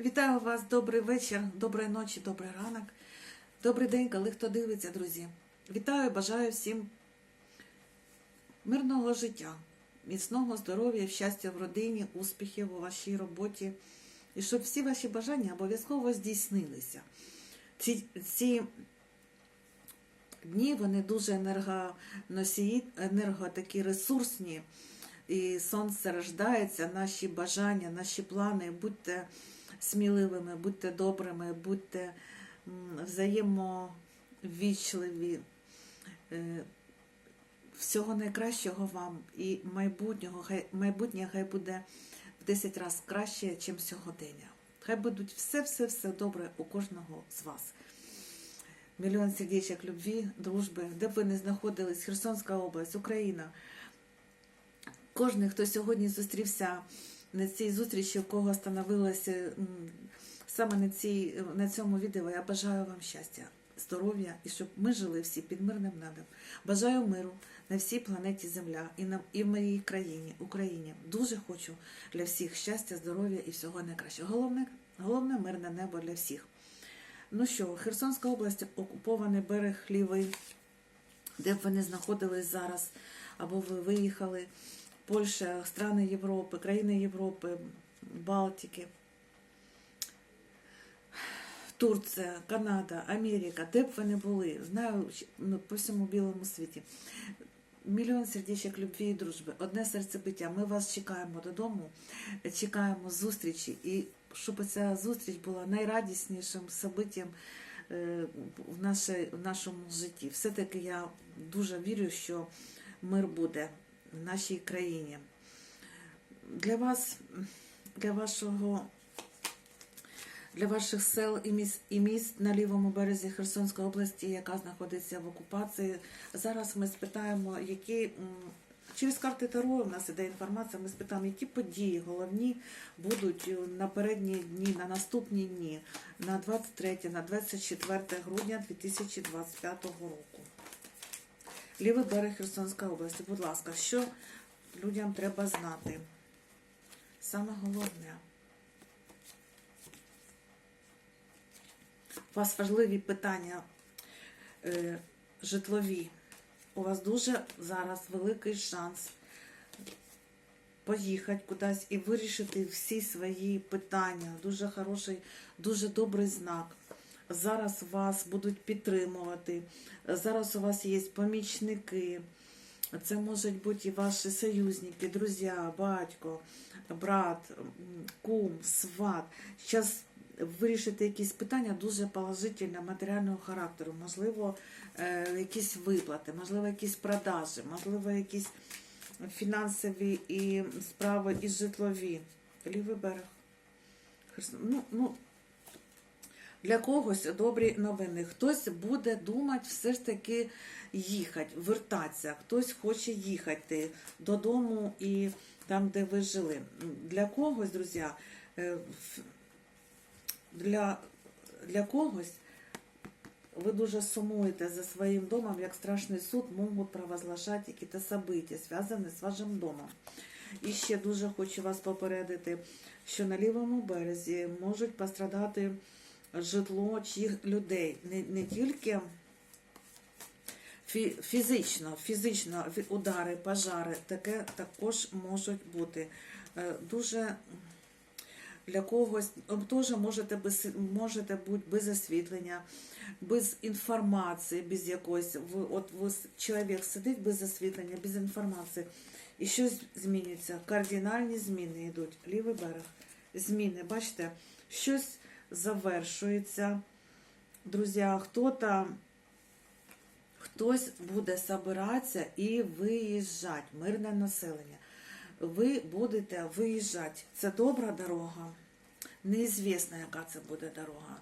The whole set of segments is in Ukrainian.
Вітаю вас, добрий вечір, доброї ночі, добрий ранок. Добрий день, коли хто дивиться, друзі. Вітаю, бажаю всім мирного життя, міцного здоров'я, щастя в родині, успіхів у вашій роботі. І щоб всі ваші бажання обов'язково здійснилися. Ці, ці дні вони дуже енергоносії, енерго такі ресурсні. І сонце рождається, наші бажання, наші плани. Будьте сміливими, будьте добрими, будьте взаємовічливі. Е, Всього найкращого вам і майбутнього, майбутнє хай буде в 10 разів краще, ніж сьогодення. Хай будуть все-все-все добре у кожного з вас. Мільйон сердечок любві, дружби, де б ви не знаходились, Херсонська область, Україна. Кожен, хто сьогодні зустрівся на цій зустрічі, у кого становилося саме на, цій, на цьому відео, я бажаю вам щастя, здоров'я і щоб ми жили всі під мирним небом. Бажаю миру на всій планеті Земля і, на, і в моїй країні, Україні. Дуже хочу для всіх щастя, здоров'я і всього найкращого. Головне, головне мирне небо для всіх. Ну що, Херсонська область, окупований берег лівий, де б ви не знаходились зараз, або ви виїхали. Польща, страни Європи, країни Європи, Балтики, Турція, Канада, Америка, де б ви не були, знаю ну, по всьому білому світі. Мільйон сердечок любві і дружби, одне серцебиття. Ми вас чекаємо додому, чекаємо зустрічі, і щоб ця зустріч була найрадіснішим событием наше, в нашому житті. Все-таки я дуже вірю, що мир буде в нашій країні. Для вас, для вашого, для ваших сел і міст, і міст на лівому березі Херсонської області, яка знаходиться в окупації. Зараз ми спитаємо, які через карти Таро у нас іде інформація. Ми спитаємо, які події головні будуть на передні дні, на наступні дні, на 23, на 24 грудня 2025 року. Лівий берег Херсонської області. Будь ласка, що людям треба знати? Саме головне. У вас важливі питання е, житлові. У вас дуже зараз великий шанс поїхати кудись і вирішити всі свої питання. Дуже хороший, дуже добрий знак. Зараз вас будуть підтримувати. Зараз у вас є помічники. Це можуть бути і ваші союзники, друзі, батько, брат, кум, сват. Зараз вирішити якісь питання дуже положительно матеріального характеру. Можливо, е, якісь виплати, можливо, якісь продажі, можливо, якісь фінансові і справи і житлові. Лівий берег. Ну, ну, для когось добрі новини. Хтось буде думати все ж таки їхати, вертатися, хтось хоче їхати додому і там, де ви жили. Для когось, друзі, е, для, для когось ви дуже сумуєте за своїм домом, як страшний суд можуть провозглашати якісь события, зв'язані з вашим домом. І ще дуже хочу вас попередити, що на лівому березі можуть пострадати житло чиїх людей. Не, не тільки фі- фізично, фізично удари, пожари, таке також можуть бути. Е, Дуже для когось ну, теж можете без можете бути без освітлення, без інформації, без якоїсь. Ви, от ви, чоловік сидить без освітлення, без інформації. І щось змінюється. Кардинальні зміни йдуть. Лівий берег. Зміни, бачите, щось завершується. Друзі, хто-то хтось буде собиратися і виїжджати, мирне населення. Ви будете виїжджати. Це добра дорога. Неізвісно, яка це буде дорога.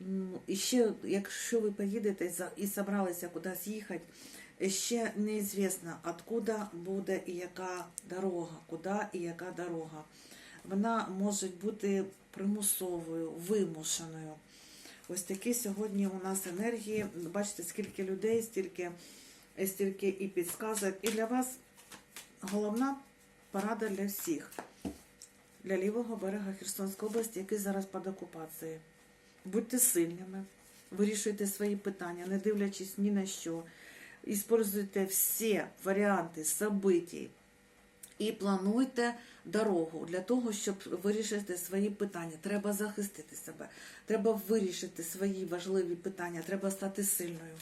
Ну, І ще, якщо ви поїдете і собралися кудись їхати, ще неізвісно, откуда буде і яка дорога, куди і яка дорога. Вона може бути примусовою, вимушеною. Ось такі сьогодні у нас енергії. Бачите, скільки людей, стільки, стільки і підсказок. І для вас головна порада для всіх. для лівого берега Херсонської області, який зараз під окупацією. Будьте сильними, вирішуйте свої питання, не дивлячись ні на що. Іспользуйте всі варіанти событий і плануйте дорогу для того, щоб вирішити свої питання. Треба захистити себе, треба вирішити свої важливі питання, треба стати сильною.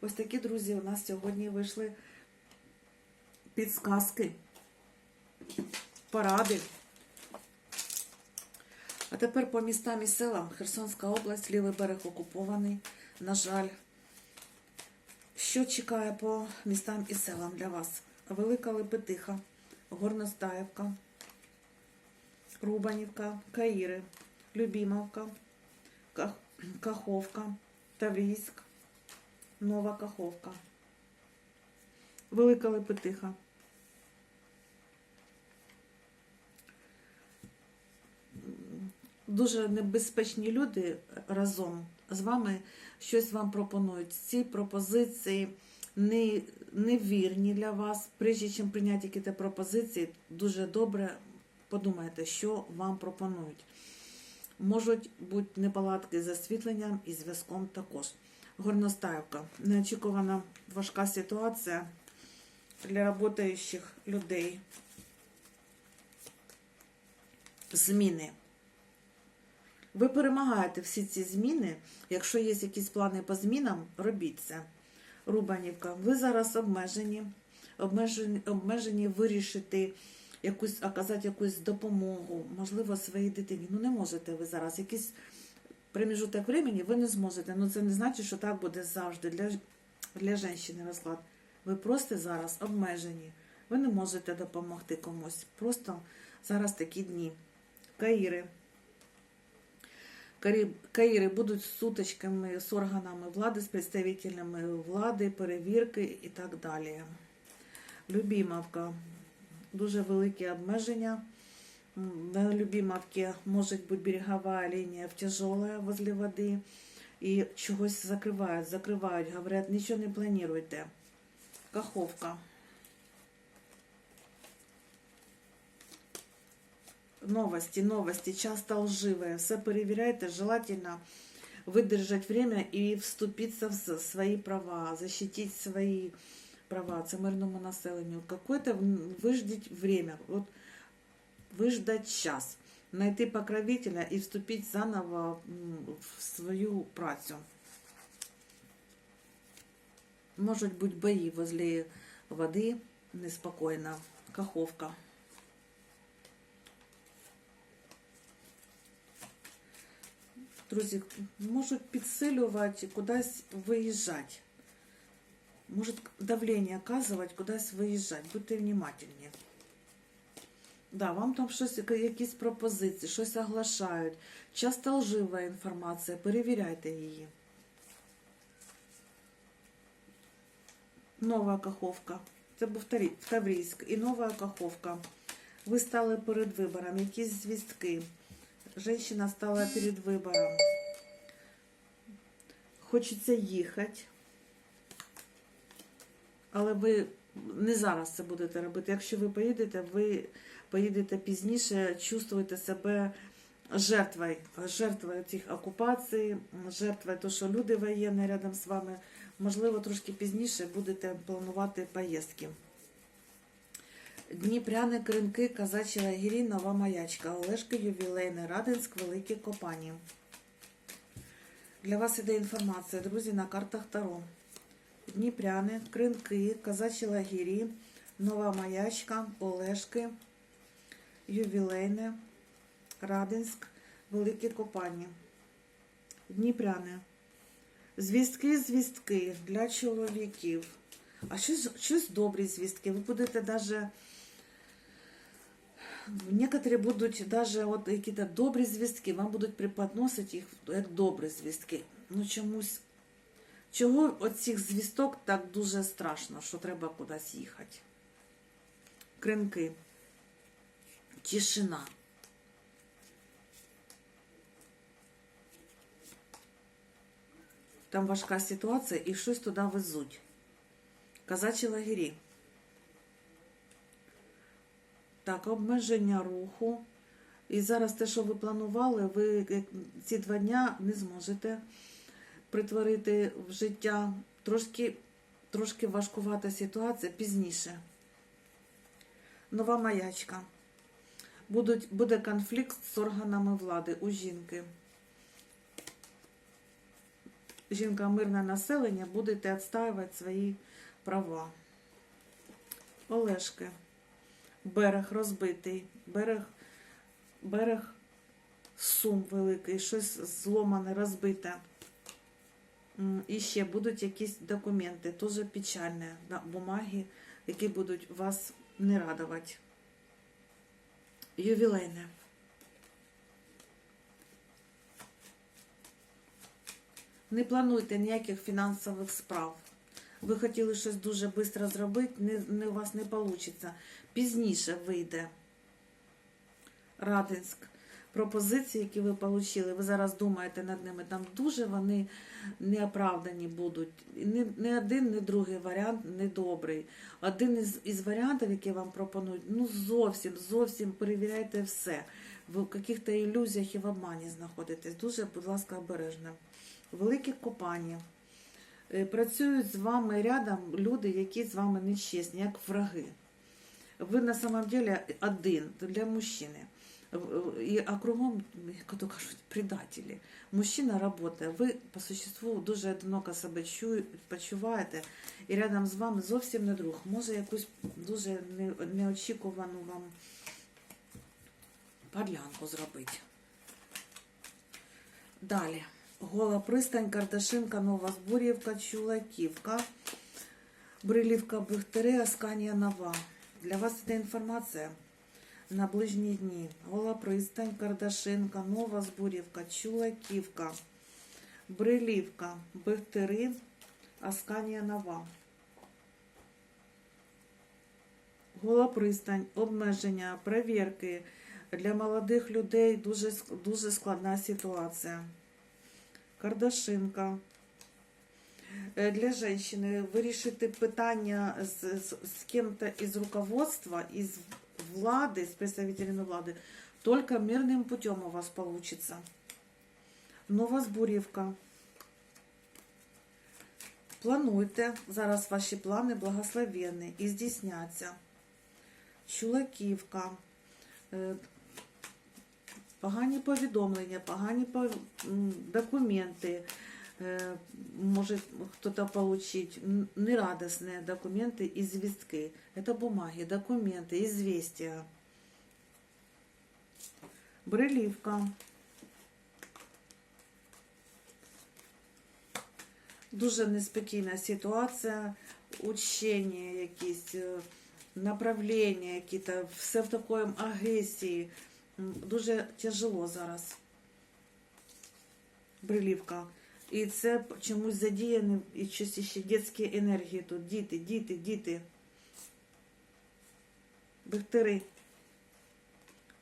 Ось такі друзі у нас сьогодні вийшли підсказки, поради. А тепер по містам і селам. Херсонська область, лівий берег окупований. На жаль, що чекає по містам і селам для вас? Велика Лепетиха, Горностаївка, Рубанівка, Каїри, Любімовка, Ках- Каховка, Таврійськ, Нова Каховка. Велика Лепетиха. Дуже небезпечні люди разом з вами щось вам пропонують. Ці пропозиції невірні для вас. Прежде чим прийняти якісь пропозиції, дуже добре подумайте, що вам пропонують. Можуть бути неполадки з освітленням і зв'язком також. Горностаївка. Неочікувана важка ситуація для працюючих людей. Зміни. Ви перемагаєте всі ці зміни. Якщо є якісь плани по змінам, робіть це. Рубанівка, ви зараз обмежені, обмежені, обмежені вирішити якусь, оказати якусь допомогу, можливо, своїй дитині. Ну не можете ви зараз. Якийсь проміжуток времени ви не зможете. Ну це не значить, що так буде завжди для, для жінки розклад. Ви просто зараз обмежені. Ви не можете допомогти комусь. Просто зараз такі дні. Каїри. Каїри будуть сутичками з органами влади, з представителями влади, перевірки і так далі. Любімовка. Дуже великі обмеження. На Любімовці може бути берегова лінія в тяжелая возле води. І чогось закривають, закривають, говорять, нічого не плануйте. Каховка. Новости, новости, часто лживые. Все перевіряйте, желательно выдержать время и вступиться в с- свои права, защитить свои права, це мирному населенню. Какое-то м, выждать время, вот выждать час, найти покровителя и вступить заново м, в свою працю. Можуть бути бої возле води, неспокійно. Каховка. Друзі, можуть підсилювати, кудись виїжджати. Может давление оказувати, кудись виїжджати. Будьте внимательні. Да, вам там щось, якісь пропозиції, щось оглашають. Часто лжива інформація, перевіряйте її. Нова Каховка. Це був Таврійськ і нова Каховка. Ви стали перед вибором, якісь звістки. Женщина стала перед вибором. Хочеться їхати. Але ви не зараз це будете робити. Якщо ви поїдете, ви поїдете пізніше, чувствуєте себе жертвою, жертвою цих окупацій, жертвою того, що люди воєнні рядом з вами. Можливо, трошки пізніше будете планувати поїздки. Дніпряни, Кринки, Казачі Лагірі, Нова Маячка, Олешки, Ювілейний, Радинськ, Великі Копані. Для вас іде інформація, друзі, на картах Таро. Дніпряни, Кринки, Казачі Лагірі, Нова Маячка, Олешки, Ювілейне, Радинськ, Великі Копані. Дніпряни. Звістки, звістки для чоловіків. А щось, щось добрі звістки. Ви будете даже. Некоторі будуть даже от якісь добрі звістки, вам будуть преподносити їх як добрі звістки. Ну чомусь. Чого оцих звісток так дуже страшно, що треба кудись їхати? Кринки. Тишина. Там важка ситуація і щось туди везуть. Казачі лагері. Так, обмеження руху, І зараз те, що ви планували, ви ці два дня не зможете притворити в життя. Трошки, трошки важкувата ситуація пізніше. Нова маячка. Будуть, буде конфлікт з органами влади у жінки. Жінка мирне населення, будете відстаювати свої права. Олешки. Берег розбитий, берег, берег сум великий, щось зломане, розбите. І ще будуть якісь документи, теж печальні, бумаги, які будуть вас не радувати. Ювілейне. Не плануйте ніяких фінансових справ. Ви хотіли щось дуже швидко зробити, не, не, у вас не вийде. Пізніше вийде. Радинськ. Пропозиції, які ви отримали, ви зараз думаєте над ними, там дуже вони неоправдані будуть. Ні, ні один, ні другий варіант не добрий. Один із, із варіантів, які вам пропонують, ну зовсім, зовсім перевіряйте все. Ви в яких-то ілюзіях і в обмані знаходитесь. Дуже, будь ласка, обережно. Великі компанії. Е, Працюють з вами рядом люди, які з вами нечесні, як враги. Ви на самом деле один для мужчини. В- І, а кругом, як то кажуть, предателі. Мужчина працює, ви по существу дуже одиноко себе чую, почуваєте, і рядом з вами зовсім не друг. Може якусь дуже неочікувану вам подлянку зробити. Далі. Гола пристань, Кардашинка, Нова Зборівка, Чулаківка, Брилівка, Бихтери, Асканія, Нова. Для вас це інформація на ближні дні. Гола пристань, Кардашинка, Нова Зборівка, Чулаківка, Брилівка, Бихтери, Асканія, Нова. Гола пристань, обмеження, перевірки. Для молодих людей дуже, дуже складна ситуація. Кардашинка. Е, Для женщини вирішити питання з, з, з кем-то із руководства, із влади, з представителями влади, только мирним путем у вас получится. Нова збурівка. Плануйте, зараз ваші плани благословенні і здійсняться. Чулаківка. Е, Погані повідомлення, погані документи. Е, Може хтось получить н- нерадостні документи і звістки. Это бумаги, документи, известия. Брилівка. Дуже неспокійна ситуація, учення якісь, е, направлення, якісь, все в такої агресії. Дуже тяжело зараз. Брилівка. І це чомусь задіяні і щось ще дитячі енергії тут. Діти, діти, діти. Бехтери.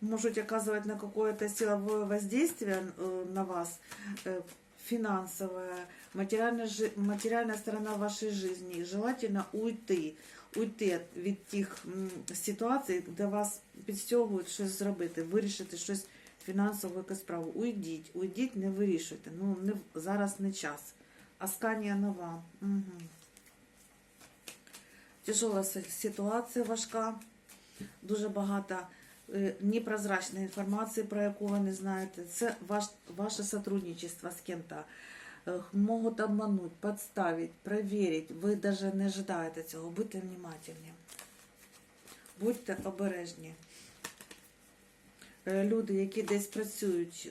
Можуть оказывать на какое-то силовое воздействие э, на вас, э, финансовое, материальная, жи- материальная сторона вашей жизни. Желательно уйти, уйти від тих м, ситуацій, де вас підстягують щось зробити, вирішити щось фінансову якусь справу. Уйдіть, уйдіть, не вирішуйте. Ну, не, зараз не час. Асканія нова. Угу. Тяжела ситуація важка. Дуже багато е, непрозрачної інформації, про яку ви не знаєте. Це ваш, ваше сотрудничество з кем-то. Е, Можуть обмануть, подставить, проверить. Ви навіть не ожидаєте цього. Будьте внимательні. Будьте обережні. Е, Люди, які десь працюють,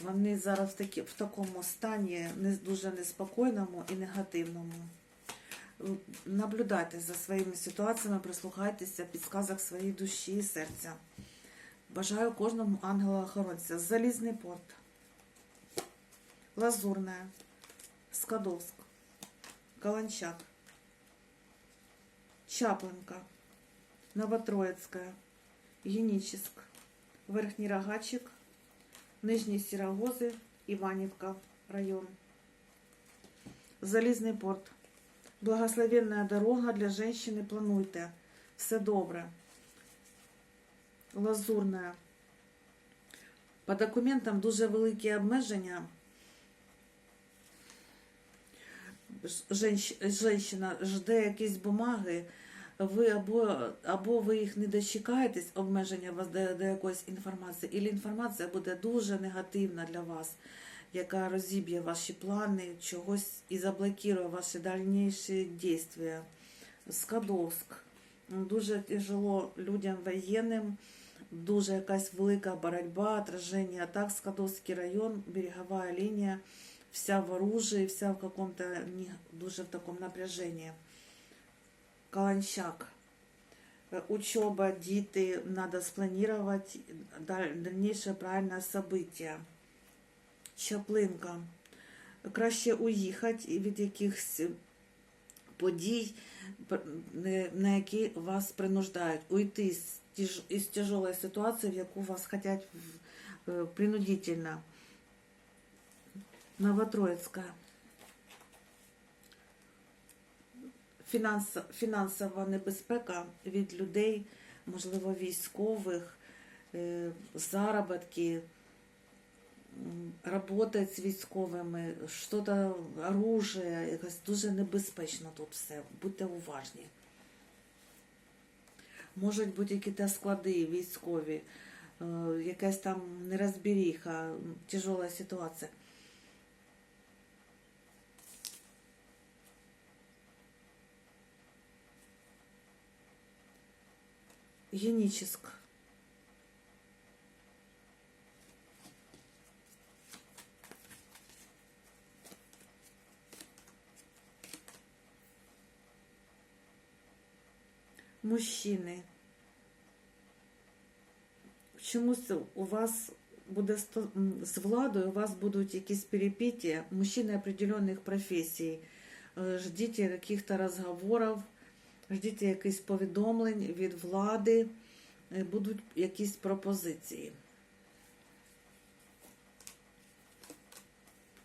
вони зараз в, такі, в такому стані не, дуже неспокійному і негативному. Наблюдайте за своїми ситуаціями, прислухайтеся підсказок своєї душі і серця. Бажаю кожному ангела-охоронця. Залізний порт, Лазурная, Скадовск, Каланчак, Чаплинка, Новотроїцька, Генічеськ, Верхній Рогачик, Нижні Сірогози, Іванівка, район. Залізний порт. Благословенная дорога для женщины. Плануйте. Все добре. Лазурная. По документам дуже великі обмеження. Женщина жде якісь бумаги, ви або, або ви їх не дочекаєтесь, обмеження вас до, до якоїсь інформації, або інформація буде дуже негативна для вас, яка розіб'є ваші плани, чогось і заблокує ваші дальніші дії. Скадовськ. Дуже тяжело людям воєнним, дуже якась велика боротьба, отражение атак, Скадовський район, берегова лінія, вся в оружии, вся в каком-то дуже в таком напряжении. Каланчак. Э, Учеба, діти, надо спланировать даль- дальнейшее правильное событие. Чаплинка. Краще уїхати від якихось подій, на які вас принуждають. Уйти із тяжелої ситуації, в яку вас хотять в- е, принудительно. Новотроїцька. Фінансова небезпека від людей, можливо, військових, е, заробітки, м, з військовими, що-то оружие, якось дуже небезпечно тут все. Будьте уважні. Можуть бути якісь склади військові, е, якась там нерозберіха, м, тяжела ситуація. Геническ. Мужчини. Чомусь у вас буде сто- м, з владою, у вас будуть якісь перепиття, мужчини определенних професій. Е, Ждіть яких-то розговорів, ждіть якихось повідомлень від влади, е, будуть якісь пропозиції.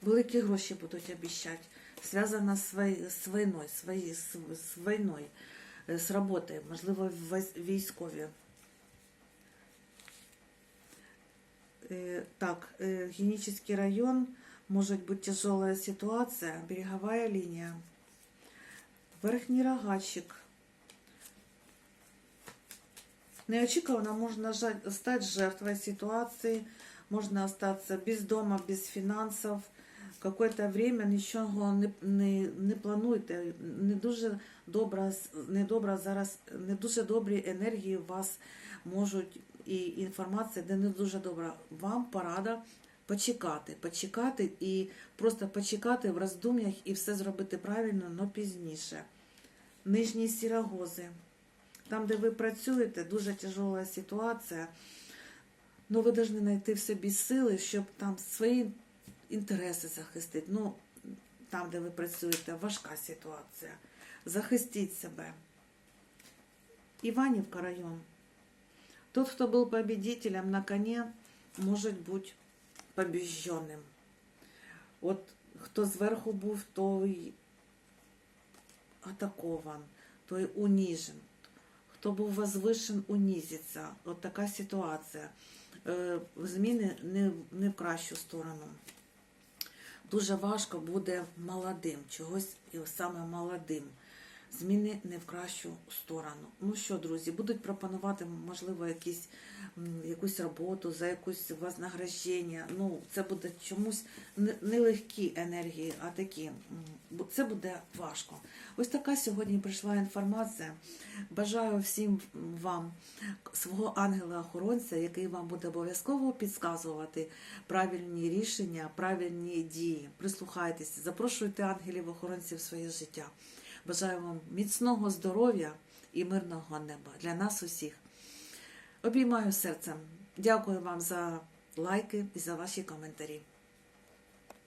Великі гроші будуть обіцяти. Зв'язано з вой- з війною, з вої- з- з війною, е, з роботою, можливо, військ- військові. Э, Так, э, Генический район, может быть тяжелая ситуация, береговая линия. Верхній рогачик. Неочікувано можна жа- стати жертвою ситуації, можна остатися без дома, без фінансів. Какое-то время нічого не, не, не плануйте. Не дуже добра, не добра зараз, не дуже добрі енергії у вас можуть і інформація, де не дуже добра. Вам порада почекати, почекати і просто почекати в роздум'ях і все зробити правильно, але пізніше. Нижні сірогози. Там, де ви працюєте, дуже тяжела ситуація. Ну, ви повинні знайти в собі сили, щоб там свої інтереси захистити. Ну, там, де ви працюєте, важка ситуація. Захистіть себе. Иваневка район. Тот, кто был победителем на коне, может быть побіждженим. От хто зверху був, той атакован, той уніжен. Хто був возвишен, унізиться. От така ситуація. Е, Зміни не, не в кращу сторону. Дуже важко буде молодим, чогось саме молодим. Зміни не в кращу сторону. Ну що, друзі, будуть пропонувати, можливо, якісь, якусь роботу за якусь вознаграждення. Ну, це буде чомусь не, легкі енергії, а такі. Це буде важко. Ось така сьогодні прийшла інформація. Бажаю всім вам свого ангела-охоронця, який вам буде обов'язково підказувати правильні рішення, правильні дії. Прислухайтеся, запрошуйте ангелів-охоронців в своє життя. Бажаю вам міцного здоров'я і мирного неба для нас усіх. Обіймаю серцем. Дякую вам за лайки і за ваші коментарі.